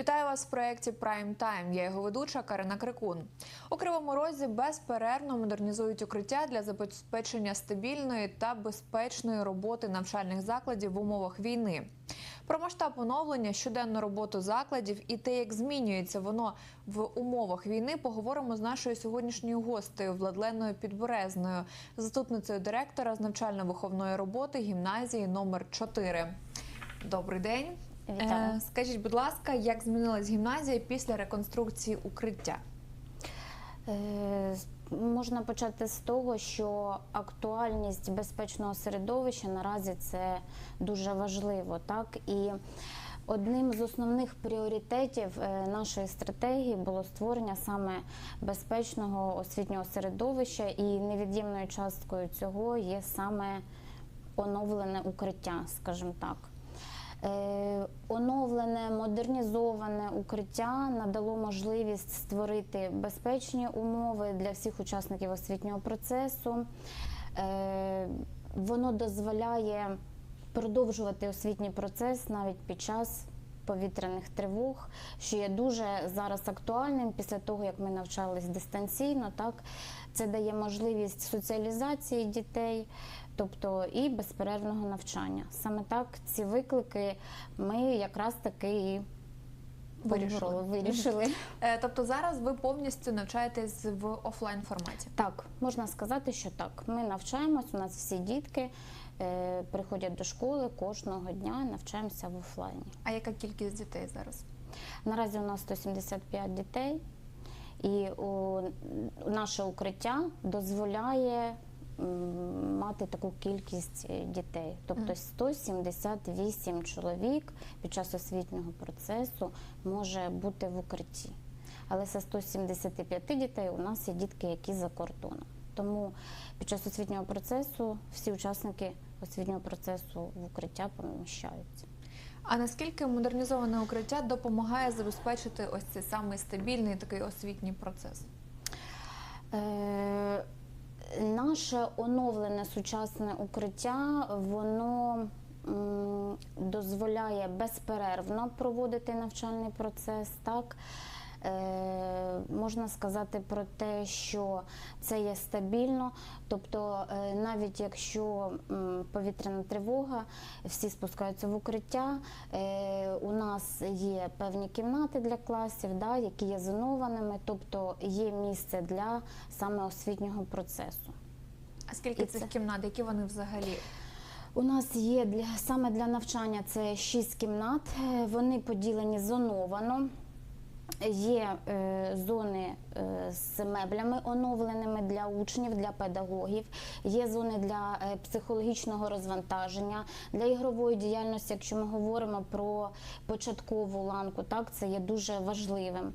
Вітаю вас в проєкті Прайм Тайм. Я його ведуча Карина Крикун. У Кривому Розі безперервно модернізують укриття для забезпечення стабільної та безпечної роботи навчальних закладів в умовах війни. Про масштаб оновлення, щоденну роботу закладів і те, як змінюється воно в умовах війни, поговоримо з нашою сьогоднішньою гостею Владленою Підберезною, заступницею директора з навчально-виховної роботи гімназії номер 4 Добрий день. Вітаю. Е, Скажіть, будь ласка, як змінилась гімназія після реконструкції укриття? Е, Можна почати з того, що актуальність безпечного середовища наразі це дуже важливо, так і одним з основних пріоритетів е, нашої стратегії було створення саме безпечного освітнього середовища, і невід'ємною часткою цього є саме оновлене укриття, скажімо так. Е, Оновлене, модернізоване укриття надало можливість створити безпечні умови для всіх учасників освітнього процесу. Е, Воно дозволяє продовжувати освітній процес навіть під час повітряних тривог, що є дуже зараз актуальним після того, як ми навчались дистанційно. Так це дає можливість соціалізації дітей, тобто і безперервного навчання. Саме так ці виклики ми якраз таки і Вирішили. вирішили. Е, Тобто зараз ви повністю навчаєтесь в офлайн форматі. Так, можна сказати, що так. Ми навчаємось, у нас всі дітки е, приходять до школи кожного дня, навчаємося в офлайні. А яка кількість дітей зараз? Наразі у нас 175 дітей, і у, наше укриття дозволяє мати таку кількість е, дітей. Тобто 178 чоловік під час освітнього процесу може бути в укритті. Але з 175 дітей у нас є дітки, які за кордоном. Тому під час освітнього процесу всі учасники освітнього процесу в укриття поміщаються. А наскільки модернізоване укриття допомагає забезпечити ось цей самий стабільний такий освітній процес? Е, наше оновлене сучасне укриття, воно дозволяє безперервно проводити навчальний процес. Так? Е, можна сказати про те, що це є стабільно, тобто е, навіть якщо повітряна тривога, всі спускаються в укриття. Е, у нас є певні кімнати для класів, да, які є зонованими, тобто є місце для саме освітнього процесу. А скільки І цих це- кімнат, які вони взагалі? У нас є для саме для навчання це шість кімнат. Вони поділені зоновано. Є е, зони е, з меблями оновленими для учнів, для педагогів. Є зони для е, психологічного розвантаження, для ігрової діяльності. Якщо ми говоримо про початкову ланку, так це є дуже важливим.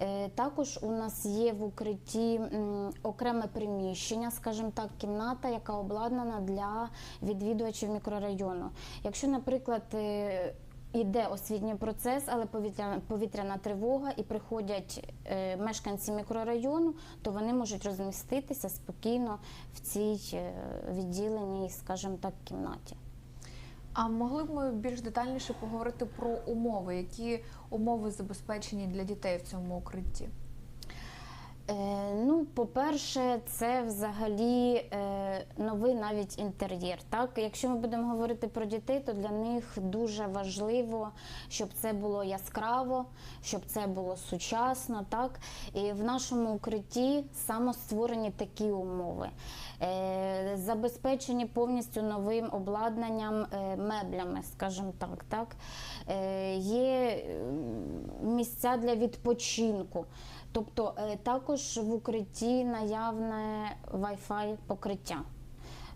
Е, Також у нас є в укритті м, окреме приміщення, скажімо так, кімната, яка обладнана для відвідувачів мікрорайону. Якщо, наприклад, е, Іде освітній процес, але повітряна, повітряна тривога, і приходять е, мешканці мікрорайону, то вони можуть розміститися спокійно в цій е, відділеній, скажімо так, кімнаті. А могли б ми більш детальніше поговорити про умови, які умови забезпечені для дітей в цьому укритті? Е, ну, по-перше, це взагалі е, новий навіть інтер'єр. Так, якщо ми будемо говорити про дітей, то для них дуже важливо, щоб це було яскраво, щоб це було сучасно. Так, і в нашому укритті самостворені такі умови, е, забезпечені повністю новим обладнанням, е, меблями, скажімо так. так. Е, є місця для відпочинку. Тобто е, також в укритті наявне Wi-Fi покриття.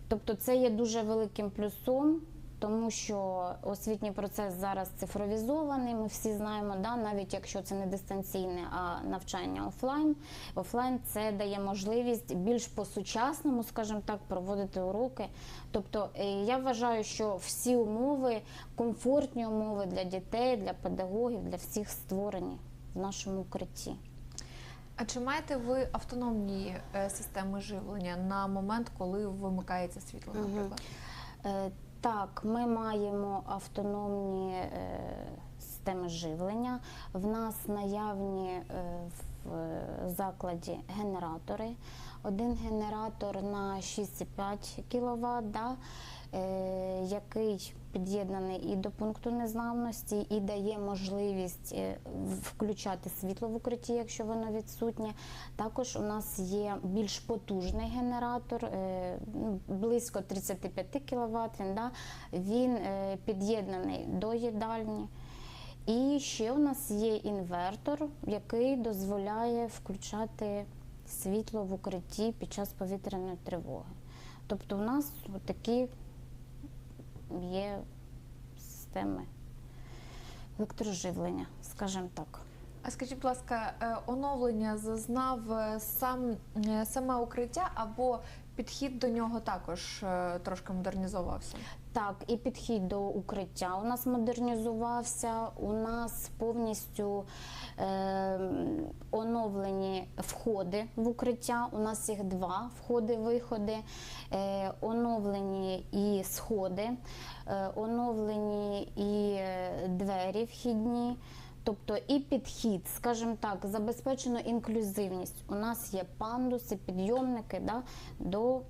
Тобто це є дуже великим плюсом, тому що освітній процес зараз цифровізований. Ми всі знаємо, да, навіть якщо це не дистанційне, а навчання офлайн. Офлайн це дає можливість більш по-сучасному, скажімо так, проводити уроки. Тобто е, я вважаю, що всі умови, комфортні умови для дітей, для педагогів, для всіх створені в нашому укритті. А чи маєте ви автономні е, системи живлення на момент, коли вимикається світло, наприклад? Е, Так, ми маємо автономні е, системи живлення. В нас наявні е, в закладі генератори. Один генератор на 6,5 кВт, да, який під'єднаний і до пункту незламності, і дає можливість е, включати світло в укритті, якщо воно відсутнє. Також у нас є більш потужний генератор, е, ну, близько 35 кВт. Він, да, він е, під'єднаний до їдальні. І ще у нас є інвертор, який дозволяє включати світло в укритті під час повітряної тривоги. Тобто у нас такі є системи електроживлення, скажімо так. А скажіть, будь ласка, е, оновлення зазнав е, сам е, саме укриття або підхід до нього також трошки модернізувався? Так, і підхід до укриття у нас модернізувався. У нас повністю е, оновлені входи в укриття. У нас їх два входи-виходи, е, оновлені і сходи, е, оновлені і е, двері вхідні. Тобто і підхід, скажімо так, забезпечено інклюзивність. У нас є пандуси, підйомники да, до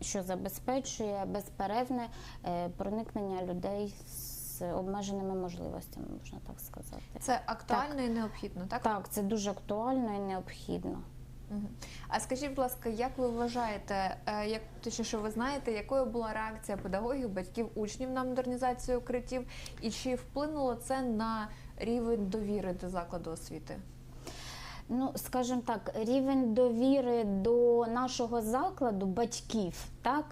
що забезпечує безперервне е, проникнення людей з обмеженими можливостями, можна так сказати. Це актуально і необхідно, так? Так, це дуже актуально і необхідно. А скажіть, будь ласка, як ви вважаєте, е, як точніше, ви знаєте, якою була реакція педагогів, батьків, учнів на модернізацію укриттів, і чи вплинуло це на рівень довіри до закладу освіти? Ну, скажімо так, рівень довіри до нашого закладу, батьків, так,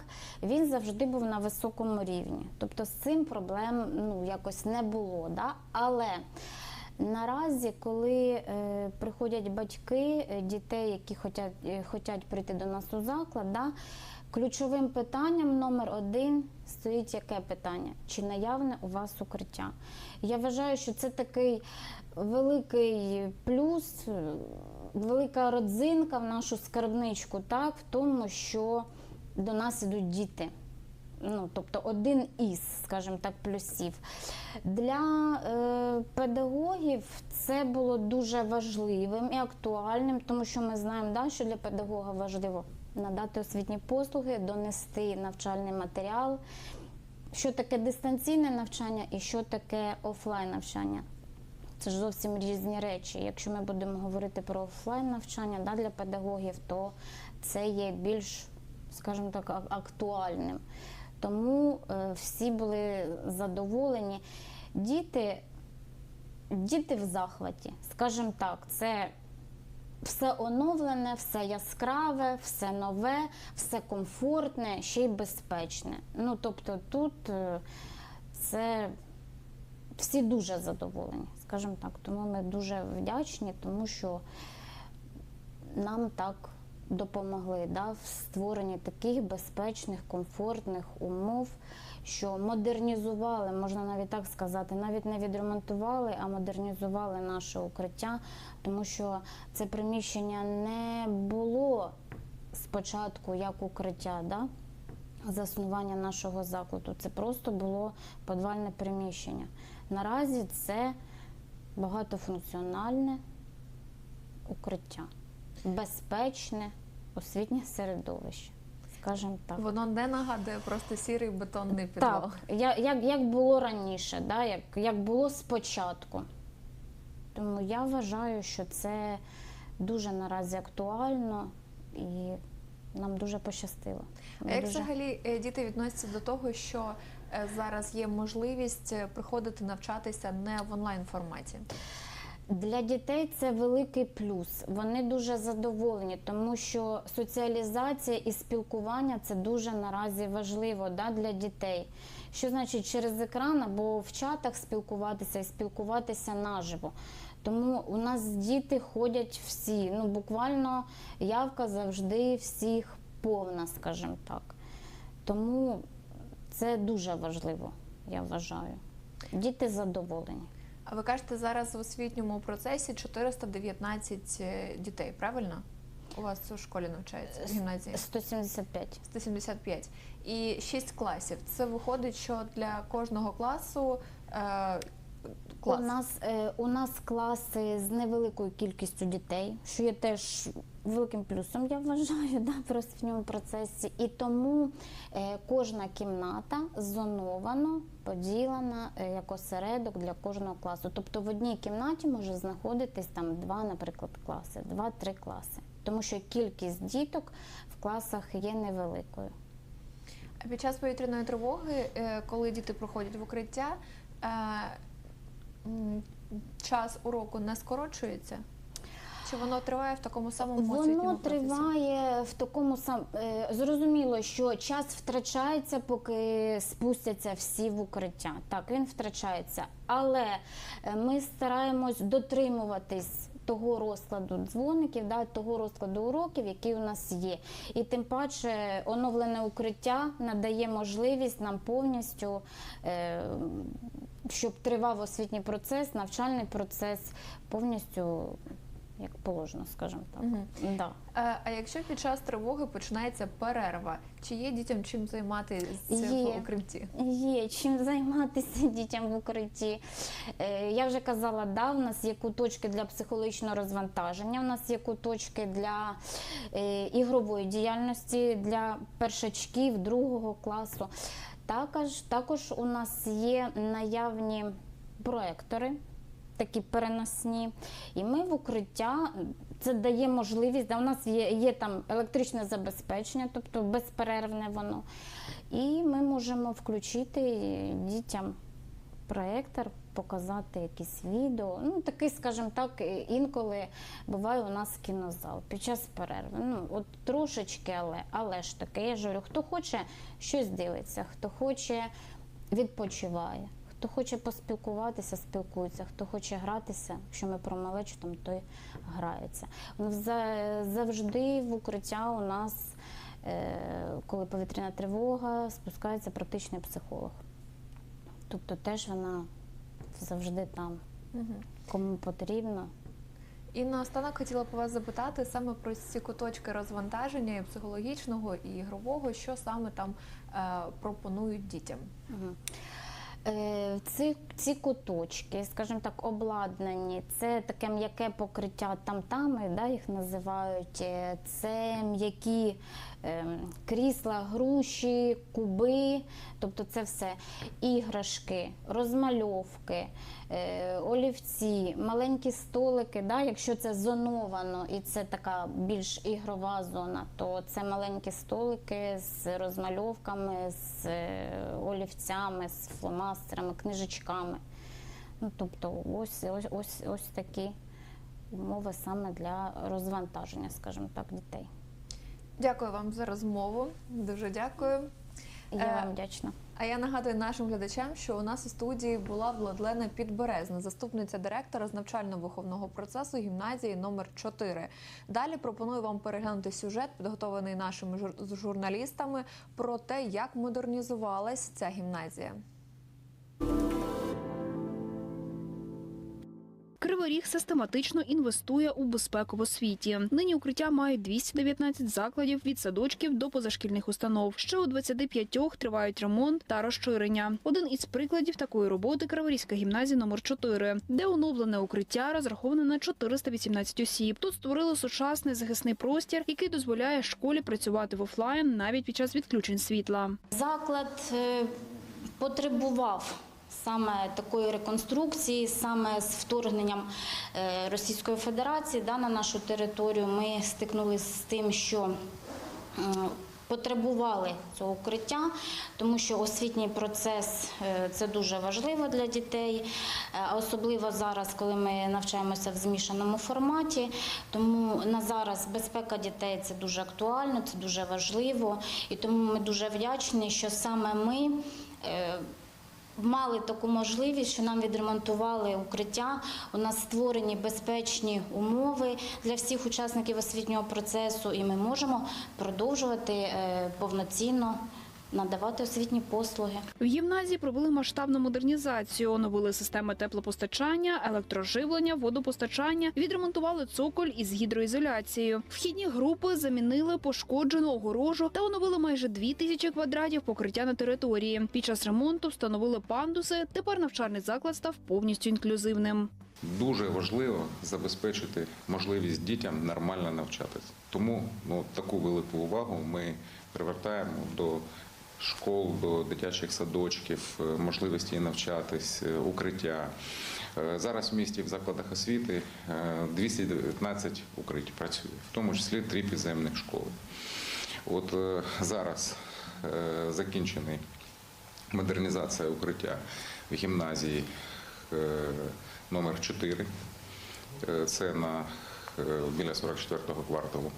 він завжди був на високому рівні. Тобто з цим проблем ну, якось не було. Да? Але наразі, коли е, приходять батьки е, дітей, які хочуть, е, хочуть прийти до нас у заклад, да, ключовим питанням номер один стоїть яке питання? Чи наявне у вас укриття? Я вважаю, що це такий великий плюс, велика родзинка в нашу скарбничку, так, в тому, що до нас ідуть діти. Ну, тобто один із, скажімо так, плюсів. Для е, педагогів це було дуже важливим і актуальним, тому що ми знаємо, да, що для педагога важливо надати освітні послуги, донести навчальний матеріал. Що таке дистанційне навчання і що таке офлайн навчання? Це ж зовсім різні речі. Якщо ми будемо говорити про офлайн навчання да, для педагогів, то це є більш, скажімо так, актуальним. Тому е, всі були задоволені. Діти, діти в захваті, скажімо так, це все оновлене, все яскраве, все нове, все комфортне, ще й безпечне. Ну, тобто тут е, це всі дуже задоволені, скажімо так. Тому ми дуже вдячні, тому що нам так допомогли да, в створенні таких безпечних, комфортних умов, що модернізували, можна навіть так сказати, навіть не відремонтували, а модернізували наше укриття, тому що це приміщення не було спочатку як укриття. Да? Заснування нашого закладу. Це просто було подвальне приміщення. Наразі це багатофункціональне укриття, безпечне освітнє середовище, скажімо так. Воно не нагадує просто сірий бетонний підвал. Так, я- як, як було раніше, да, як, як було спочатку. Тому я вважаю, що це дуже наразі актуально і нам дуже пощастило. А як дуже... взагалі е, діти відносяться до того, що зараз є можливість е, приходити навчатися не в онлайн форматі? Для дітей це великий плюс. Вони дуже задоволені, тому що соціалізація і спілкування це дуже наразі важливо да, для дітей. Що значить через екран або в чатах спілкуватися і спілкуватися наживо. Тому у нас діти ходять всі. Ну буквально явка завжди всіх повна, скажімо так. Тому це дуже важливо, я вважаю. Діти задоволені. А ви кажете, зараз в освітньому процесі 419 е, дітей, правильно? У вас у школі навчається в гімназії 175. 175 і 6 класів. Це виходить, що для кожного класу е, клас? У нас, е, у нас класи з невеликою кількістю дітей, що є теж великим плюсом, я вважаю, да, при освітньому процесі. І тому е, кожна кімната зоновано поділена е, як осередок для кожного класу. Тобто в одній кімнаті може знаходитись там два, наприклад, класи, два-три класи. Тому що кількість діток в класах є невеликою. А під час повітряної тривоги, коли діти проходять в укриття, час уроку не скорочується? Чи воно триває в такому самому освітньому Воно процесі? триває в такому сам е, зрозуміло, що час втрачається, поки спустяться всі в укриття. Так, він втрачається, але е, ми стараємось дотримуватись. Того розкладу дзвоників, да, того розкладу уроків, який у нас є. І тим паче оновлене укриття надає можливість нам повністю, е, щоб тривав освітній процес, навчальний процес повністю як положено, скажімо так. Мгм. Да. Е, А якщо під час тривоги починається перерва, чи є дітям чим займатися Є. в укритті? Є чим займатися дітям в укритті. Е, я вже казала, да, в нас є куточки для психологічного розвантаження, в нас є куточки для е, ігрової діяльності, для першачків другого класу. Також, також у нас є наявні проектори. Такі переносні, і ми в укриття це дає можливість. Да, у нас є, є там електричне забезпечення, тобто безперервне воно. І ми можемо включити дітям проектор, показати якісь відео. Ну, такий, скажімо так, інколи буває у нас кінозал під час перерви. Ну, от трошечки, але, але ж таки, я ж говорю, хто хоче щось дивиться, хто хоче відпочиває. Хто хоче поспілкуватися, спілкується, хто хоче гратися, якщо ми про малечу, там той грається. Завжди в укриття у нас, е, коли повітряна тривога, спускається практичний психолог. Тобто теж вона завжди там, кому потрібно. І наостанок хотіла б вас запитати саме про ці куточки розвантаження і психологічного і ігрового, що саме там е, пропонують дітям. Мгм. Е, Ці, ці куточки, скажімо так, обладнані, це таке м'яке покриття там-тами, да, їх називають. Е, Це м'які крісла, груші, куби, тобто це все іграшки, розмальовки, е, олівці, маленькі столики. Да, якщо це зоновано і це така більш ігрова зона, то це маленькі столики з розмальовками, з е, олівцями, з фломастерами, книжечками. Ну, тобто ось, ось, ось, ось такі умови саме для розвантаження, скажімо так, дітей. Дякую вам за розмову. Дуже дякую. Я Е, вам вдячна. А я нагадую нашим глядачам, що у нас у студії була Владлена Підберезна, заступниця директора з навчально-виховного процесу гімназії номер 4 Далі пропоную вам переглянути сюжет, підготовлений нашими жур- журналістами, про те, як модернізувалась ця гімназія. Кривий систематично інвестує у безпеку в освіті. Нині укриття мають 219 закладів від садочків до позашкільних установ. Ще у 25 тривають ремонт та розширення. Один із прикладів такої роботи Криворізька гімназія номер 4 де оновлене укриття розраховане на 418 осіб. Тут створили сучасний захисний простір, який дозволяє школі працювати в офлайн навіть під час відключень світла. Заклад е, потребував саме такої реконструкції, саме з вторгненням е, Російської Федерації да, на нашу територію. Ми стикнулися з тим, що Потребували цього укриття, тому що освітній процес е, це дуже важливо для дітей, е, особливо зараз, коли ми навчаємося в змішаному форматі. Тому на зараз безпека дітей це дуже актуально, це дуже важливо. І тому ми дуже вдячні, що саме ми. Мали таку можливість, що нам відремонтували укриття. У нас створені безпечні умови для всіх учасників освітнього процесу, і ми можемо продовжувати е, повноцінно надавати освітні послуги. В гімназії провели масштабну модернізацію, оновили системи теплопостачання, електроживлення, водопостачання, відремонтували цоколь із гідроізоляцією. Вхідні групи замінили пошкоджену огорожу та оновили майже дві тисячі квадратів покриття на території. Під час ремонту встановили пандуси. Тепер навчальний заклад став повністю інклюзивним. Дуже важливо забезпечити можливість дітям нормально навчатися. Тому ну, таку велику увагу ми привертаємо до школ, до дитячих садочків, е, можливості навчатись, е, укриття. Е, Зараз в місті в закладах освіти е, 219 укриттів працює, в тому числі три підземних школи. От зараз закінчений модернізація укриття в гімназії номер 4. Е, Це на біля 44-го кварталу.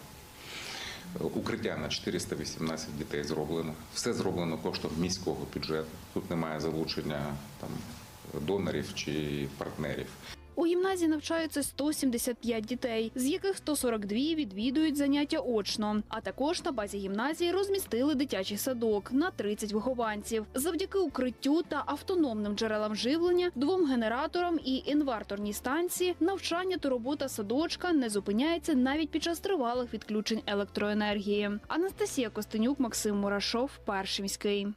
Укриття на 418 дітей зроблено. Все зроблено коштом міського бюджету. Тут немає залучення там, донорів чи партнерів. У гімназії навчаються 175 дітей, з яких 142 відвідують заняття очно. А також на базі гімназії розмістили дитячий садок на 30 вихованців. Завдяки укриттю та автономним джерелам живлення, двом генераторам і інварторній станції навчання та робота садочка не зупиняється навіть під час тривалих відключень електроенергії. Анастасія Костенюк, Максим Мурашов, Перший міський.